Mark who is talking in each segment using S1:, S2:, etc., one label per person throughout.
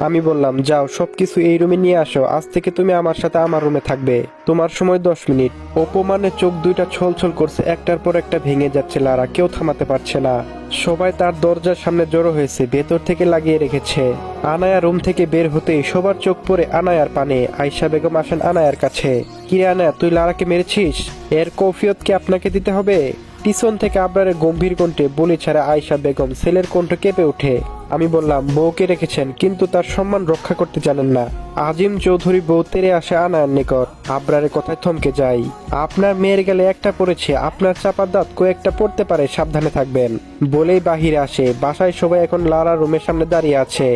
S1: আমি বললাম, যাও, সবকিছু এই রুমে নিয়ে আসো। আজ থেকে তুমি আমার সাথে আমার রুমে থাকবে। তোমার সময় দশ মিনিট। অপমানে চোখ দুইটা ছলছল করছে, একটার পর একটা ভেঙে যাচ্ছে লারা, কেউ থামাতে পারছে না। সবাই তার দরজার সামনে জড়ো হয়েছে, ভেতর থেকে লাগিয়ে রেখেছে। আনায়া রুম থেকে বের হতেই সবার চোখ পড়ে আনায়ার পানে। আয়সা বেগম আসেন আনায়ার কাছে। কিরে আনায়া, তুই লারাকে মেরেছিস? এর কৌফিয়ত কি আপনাকে দিতে হবে? পিছন থেকে আবরারের গম্ভীর কণ্ঠে বলি ছাড়া আয়সা বেগম ছেলের কণ্ঠ কেঁপে ওঠে। আমি বললাম বউকে রেখেছেন? কিন্তু তার সম্মান রক্ষা করতে জানেন না। আজিম চৌধুরী বউ তেরে আসে আনার নিকট। আবরারের কথায় থমকে যাই আপনার মেয়ের গেলে একটা পড়েছে, আপনার চাপার দাঁত কয়েকটা পড়তে পারে, সাবধানে থাকবেন। বলেই বাহিরে আসে। বাসায় সবাই এখন লারা রুমের সামনে দাঁড়িয়ে আছে।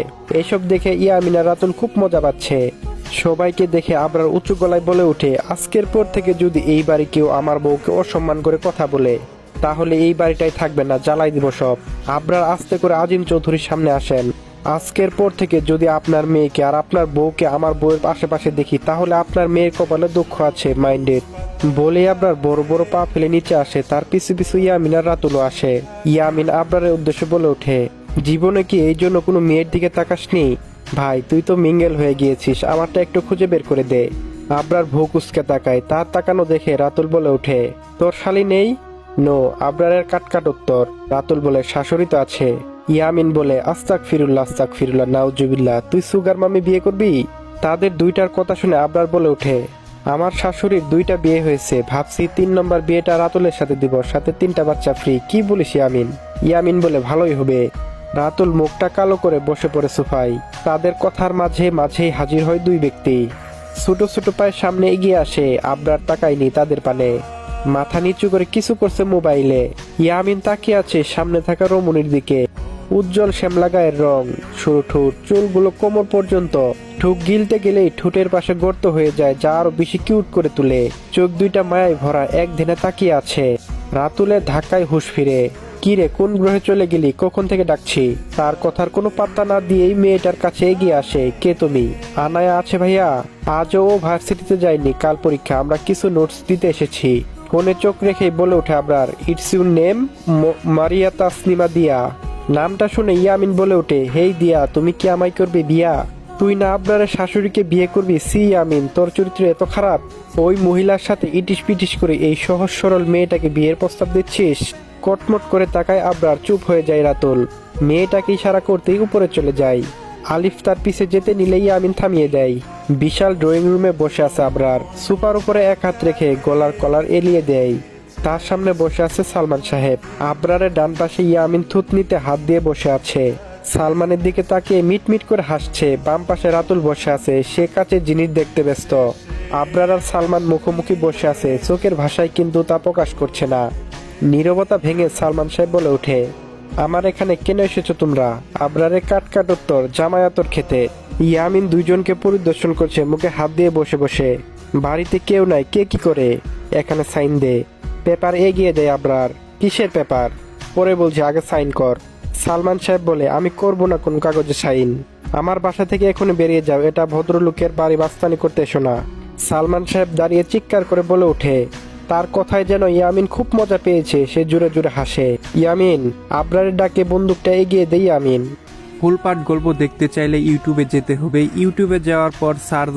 S1: এসব দেখে ইয়ামিনা রাতুল খুব মজা পাচ্ছে। সবাইকে দেখে আবরার উঁচু গলায় বলে ওঠে, আজকের পর থেকে যদি এই বাড়ি কেউ আমার বউকে অসম্মান করে কথা বলে তাহলে এই বাড়িটাই থাকবে না, জ্বালাই দিব সব। আবরার আস্তে করে আজিম চৌধুরীর সামনে আসেন। আজকের পর থেকে যদি আপনার মেয়েকে আর আপনার বউকে আমার বউয়ের আশেপাশে দেখি, তাহলে আপনার মেয়ের কপালে দুঃখ আছে মাইন্ডেড বলে আবরার বড় বড় পা ফেলে নিচে আসে, তার পিছু পিছু ইয়ামিন আর রাতুলও আসে। ইয়ামিন আবরারের উদ্দেশ্যে বলে ওঠে, জীবনে কি এই জন্য কোনো মেয়ের দিকে তাকাসনি? ভাই, তুই তো মিঙ্গেল হয়ে গিয়েছিস, আমারটা একটু খুঁজে বের করে দে। আবরার ভোগ উসকে তাকায়, তার তাকানো দেখে রাতুল বলে ওঠে, তোর শালি নেই? নো, আবরারের কাটকাট উত্তর। রাতুল বলে, শাশুড়ি তো আছে। ইয়ামিন বলে আস্তাক ফিরুল্লাহ আস্তাক ফিরুল্লাহ নাউজুবিল্লাহ, তুই সুগার মামি বিয়ে করবি? তাদের দুইটার কথা শুনে আবরার বলে ওঠে, আমার শাশুড়ির দুইটা বিয়ে হয়েছে, ভাবছি তিন নম্বর বিয়েটা রাতুলের সাথে দিব, সাথে তিনটা বাচ্চা ফ্রি কি বলিস ইয়ামিন? ইয়ামিন বলে, ভালোই হবে। রাতুল মুখটা কালো করে বসে পড়ে সোফায়। তাদের কথার মাঝে মাঝেই হাজির হয় দুই ব্যক্তি। ছোট ছোট পায়ের সামনে এগিয়ে আসে, আবরার তাকায়নি তাদের পানে। মাথা নিচু করে কিছু করছে মোবাইলে। ইয়ামিন তাকিয়ে আছে সামনে থাকা রমণীর দিকে। উজ্জ্বল শ্যামলা গায়ের রং। সরু ঠোঁট, চুলগুলো কোমর পর্যন্ত। ঠুক গিলতে গেলেই ঠোঁটের পাশে গর্ত হয়ে যায়, যা আরও বেশি কিউট করে তুলে। চোখ দুইটা মায়ায় ভরা এক ধ্যানে তাকিয়ে আছে। রাতুলের ধাক্কায় হুশ ফিরে। কিরে কোন গ্রহে চলে গেলি? কখন থেকে ডাকছি? তার কথার কোনো পাত্তা না দিয়েই মেয়েটার কাছে এগিয়ে আসে। কে তুমি? আনায়া আছে ভাইয়া। আজও ও ভার্সিটিতে যায়নি। কাল পরীক্ষা। আমরা কিছু নোটস দিতে এসেছি। ফোনে চোখ রেখেই বলে ওঠে Abrar it's your name Maria Tasnima Diya. নামটা শুনে ইয়ামিন বলে ওঠে, হেই দিয়া, তুমি কি আমায় করবে বিয়া? তুই না আবরারের শাশুড়িকে বিয়ে করবি? সি ইয়ামিন, তোর চরিত্র এত খারাপ। ওই মহিলার সাথে ইটিস পিটিস করে এই সহজ সরল মেয়েটাকে বিয়ের প্রস্তাব দিচ্ছিস? কটমট করে তাকায় আবরার, চুপ হয়ে যায় রাতুল। মেয়েটাকে ইশারা করতেই উপরে চলে যায়। আলিফ তার পিছে যেতে নিলেই আমিন থামিয়ে দেয়। বিশাল ড্রয়িং রুমে বসে আছে আবরার। সুপার উপরে এক হাত রেখে গলার কলার এলিয়ে দেয়। তার সামনে বসে আছে সালমান সাহেব। আবরারের ডান পাশে ইয়ামিন থুতনিতে হাত দিয়ে বসে আছে। সালমানের দিকে তাকিয়ে মিটমিট করে হাসছে। বাম পাশে রাতুল বসে আছে। সে কাছে জিনিস দেখতে ব্যস্ত। আবরার আর সালমান মুখোমুখি বসে আছে। চোখের ভাষায় কিন্তু তা প্রকাশ করছে না। নীরবতা ভেঙে সালমান সাহেব বলে ওঠে আমার এখানে কেন এসেছ তোমরা? আবরারে কাট কাট উত্তর, জামায়াতর খেতে। ইয়ামিন দুইজনকে পরিদর্শন করছে, মুখে হাত দিয়ে বসে বসে। বাড়িতে কেউ নাই, কে কি করে? এখানে সাইন দে। পেপার এগিয়ে দেয় আবরার। কিসের পেপার? পরে বলছে, আগে সাইন কর। সালমান সাহেব বলে, আমি করব না কোন কাগজে সাইন। আমার বাসা থেকে এখনই বেরিয়ে যাও, এটা ভদ্রলোকের বাড়ি বাস্তানি করতে এসো না। সালমান সাহেব দাঁড়িয়ে চিৎকার করে বলে ওঠে। তার কথায় যেন ইয়ামিন খুব মজা পেয়েছে, সে জোরে জোরে হাসে। ইয়ামিন, আবরারের ডাকে বন্দুকটা এগিয়ে দেই ইয়ামিন।
S2: ফুল পাঠ গল্প দেখতে চাইলে ইউটিউবে যেতে হবে। ইউটিউবে যাওয়ার পর সার্চ